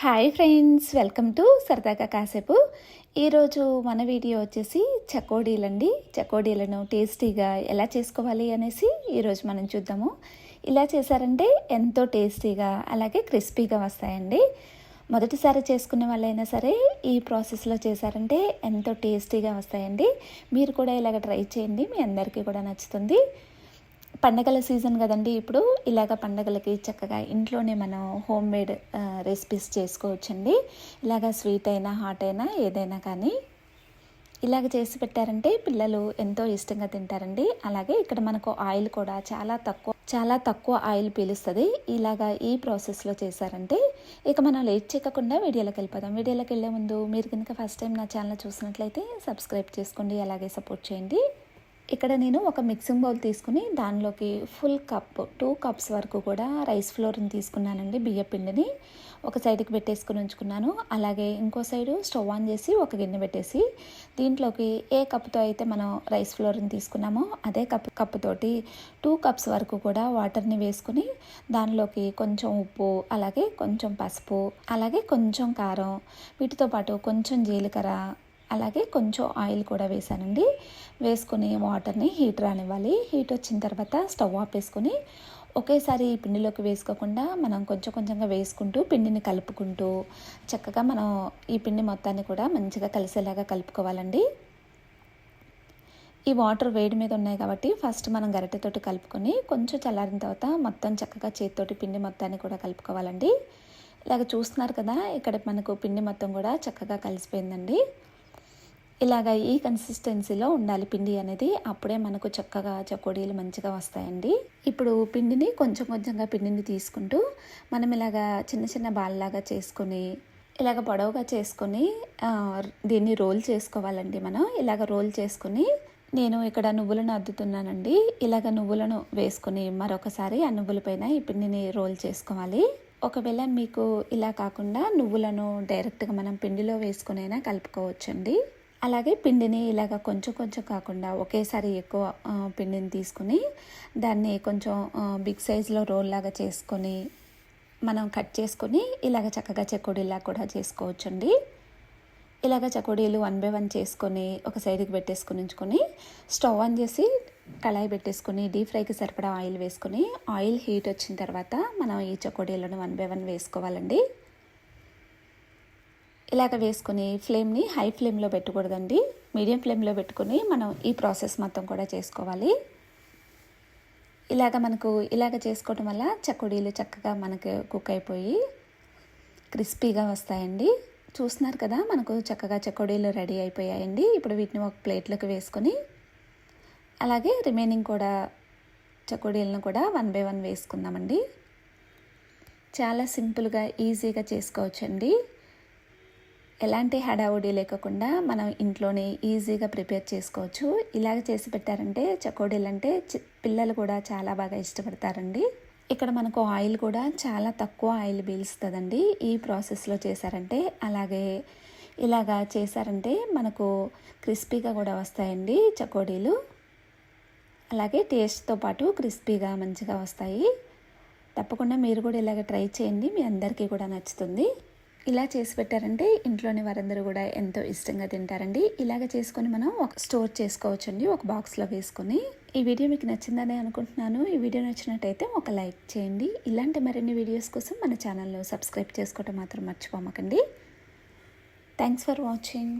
Hi friends welcome to సరదాగా కాసేపు ఈరోజు మన వీడియో వచ్చేసి చకోడీలండి. చకోడీలను టేస్టీగా ఎలా చేసుకోవాలి అనేసి ఈరోజు మనం చూద్దాము. ఇలా చేశారంటే ఎంతో టేస్టీగా అలాగే క్రిస్పీగా వస్తాయండి. మొదటిసారి చేసుకునే వాళ్ళైనా సరే ఈ ప్రాసెస్లో చేశారంటే ఎంతో టేస్టీగా వస్తాయండి. మీరు కూడా ఇలాగ ట్రై చేయండి మీ అందరికీ కూడా నచ్చుతుంది. పండగల సీజన్ కదండి. ఇప్పుడు ఇలాగ పండగలకి చక్కగా ఇంట్లోనే మనం హోమ్ మేడ్ రెసిపీస్ చేసుకోవచ్చండి. ఇలాగ స్వీట్ అయినా హాట్ అయినా ఏదైనా కానీ ఇలాగ చేసి పెట్టారంటే పిల్లలు ఎంతో ఇష్టంగా తింటారండి. అలాగే ఇక్కడ మనకు ఆయిల్ కూడా చాలా తక్కువ చాలా తక్కువ ఆయిల్ పీలుస్తుంది. ఇలాగా ఈ ప్రాసెస్లో చేశారంటే ఇక మనం లేట్ చేయకుండా వీడియోలోకి వెళ్ళిపోదాం. వీడియోలోకి వెళ్ళే ముందు మీరు కనుక ఫస్ట్ టైం నా ఛానల్ చూసినట్లయితే సబ్స్క్రైబ్ చేసుకోండి. అలాగే సపోర్ట్ చేయండి. ఇక్కడ నేను ఒక మిక్సింగ్ బౌల్ తీసుకుని దానిలోకి ఫుల్ కప్ టూ కప్స్ వరకు కూడా రైస్ ఫ్లోర్ని తీసుకున్నానండి బియ్య పిండిని. ఒక సైడ్కి పెట్టేసుకుని ఉంచుకున్నాను. అలాగే ఇంకో సైడు స్టవ్ ఆన్ చేసి ఒక గిన్నె పెట్టేసి దీంట్లోకి ఏ కప్తో అయితే మనం రైస్ ఫ్లోర్ని తీసుకున్నామో అదే కప్ కప్పుతోటి టూ కప్స్ వరకు కూడా వాటర్ని వేసుకుని దానిలోకి కొంచెం ఉప్పు అలాగే కొంచెం పసుపు అలాగే కొంచెం కారం వీటితో పాటు కొంచెం జీలకర్ర అలాగే కొంచెం ఆయిల్ కూడా వేసానండి వేసుకుని వాటర్ని హీట్ రానివ్వాలి. హీట్ వచ్చిన తర్వాత స్టవ్ ఆఫ్ వేసుకొని ఒకేసారి ఈ పిండిలోకి వేసుకోకుండా మనం కొంచెం కొంచెంగా వేసుకుంటూ పిండిని కలుపుకుంటూ చక్కగా మనం ఈ పిండి మొత్తాన్ని కూడా మంచిగా కలిసేలాగా కలుపుకోవాలండి. ఈ వాటర్ వేడి మీద ఉన్నాయి కాబట్టి ఫస్ట్ మనం గరిటెతోటి కలుపుకొని కొంచెం చల్లారిన తర్వాత మొత్తం చక్కగా చేతితోటి పిండి మొత్తాన్ని కూడా కలుపుకోవాలండి. ఇలాగ చూస్తున్నారు కదా ఇక్కడ మనకు పిండి మొత్తం కూడా చక్కగా కలిసిపోయిందండి. ఇలాగ ఈ కన్సిస్టెన్సీలో ఉండాలి. పిండి అనేది అప్పుడే మనకు చక్కగా చకోడీలు మంచిగా వస్తాయండి. ఇప్పుడు పిండిని కొంచెం కొంచెంగా పిండిని తీసుకుంటూ మనం ఇలాగా చిన్న చిన్న బాల్లాగా చేసుకొని ఇలాగ పొడవుగా చేసుకొని దీన్ని రోల్ చేసుకోవాలండి మనం. ఇలాగ రోల్ చేసుకొని నేను ఇక్కడ నువ్వులను అద్దుతున్నానండి. ఇలాగ నువ్వులను వేసుకొని మరొకసారి ఆ నువ్వుల పైన ఈ పిండిని రోల్ చేసుకోవాలి. ఒకవేళ మీకు ఇలా కాకుండా నువ్వులను డైరెక్ట్గా మనం పిండిలో వేసుకునైనా కలుపుకోవచ్చండి. అలాగే పిండిని ఇలాగ కొంచెం కొంచెం కాకుండా ఒకేసారి ఎక్కువ పిండిని తీసుకుని దాన్ని కొంచెం బిగ్ సైజులో రోల్ లాగా చేసుకొని మనం కట్ చేసుకొని ఇలాగ చక్కగా చెకోడీలా కూడా చేసుకోవచ్చండి. ఇలాగ చకోడీలు వన్ బై వన్ చేసుకొని ఒక సైడ్కి పెట్టేసుకొని ఉంచుకొని స్టవ్ ఆన్ చేసి కళాయి పెట్టేసుకొని డీప్ ఫ్రైకి సరిపడా ఆయిల్ వేసుకొని ఆయిల్ హీట్ వచ్చిన తర్వాత మనం ఈ చకోడీలను వన్ బై వన్ వేసుకోవాలండి. ఇలాగ వేసుకుని ఫ్లేమ్ని హై ఫ్లేమ్లో పెట్టకూడదండి. మీడియం ఫ్లేమ్లో పెట్టుకొని మనం ఈ ప్రాసెస్ మొత్తం కూడా చేసుకోవాలి. ఇలాగ మనకు ఇలాగ చేసుకోవడం వల్ల చకోడీలు చక్కగా మనకు కుక్ అయిపోయి క్రిస్పీగా వస్తాయండి. చూస్తున్నారు కదా మనకు చక్కగా చకోడీలు రెడీ అయిపోయాయండి. ఇప్పుడు వీటిని ఒక ప్లేట్లోకి వేసుకొని అలాగే రిమైనింగ్ కూడా చకోడీలను కూడా వన్ బై వన్ వేసుకుందామండి. చాలా సింపుల్గా ఈజీగా చేసుకోవచ్చండి. ఎలాంటి హడావుడి లేకుండా మనం ఇంట్లోనే ఈజీగా ప్రిపేర్ చేసుకోవచ్చు. ఇలాగ చేసి పెట్టారంటే చకోడీలు అంటే పిల్లలు కూడా చాలా బాగా ఇష్టపడతారండి. ఇక్కడ మనకు ఆయిల్ కూడా చాలా తక్కువ ఆయిల్ పీలుస్తుందండి. ఈ ప్రాసెస్లో చేశారంటే అలాగే ఇలాగా చేశారంటే మనకు క్రిస్పీగా కూడా వస్తాయండి చకోడీలు. అలాగే టేస్ట్తో పాటు క్రిస్పీగా మంచిగా వస్తాయి. తప్పకుండా మీరు కూడా ఇలాగ ట్రై చేయండి. మీ అందరికీ కూడా నచ్చుతుంది. ఇలా చేసి పెట్టారంటే ఇంట్లోని వారందరూ కూడా ఎంతో ఇష్టంగా తింటారండి. ఇలాగ చేసుకొని మనం ఒక స్టోర్ చేసుకోవచ్చండి. ఒక బాక్స్లో వేసుకొని. ఈ వీడియో మీకు నచ్చిందని అనుకుంటున్నాను. ఈ వీడియో నచ్చినట్టయితే ఒక లైక్ చేయండి. ఇలాంటి మరిన్ని వీడియోస్ కోసం మన ఛానల్లో సబ్స్క్రైబ్ చేసుకోవటం మాత్రం మర్చిపోమకండి. Thanks for watching.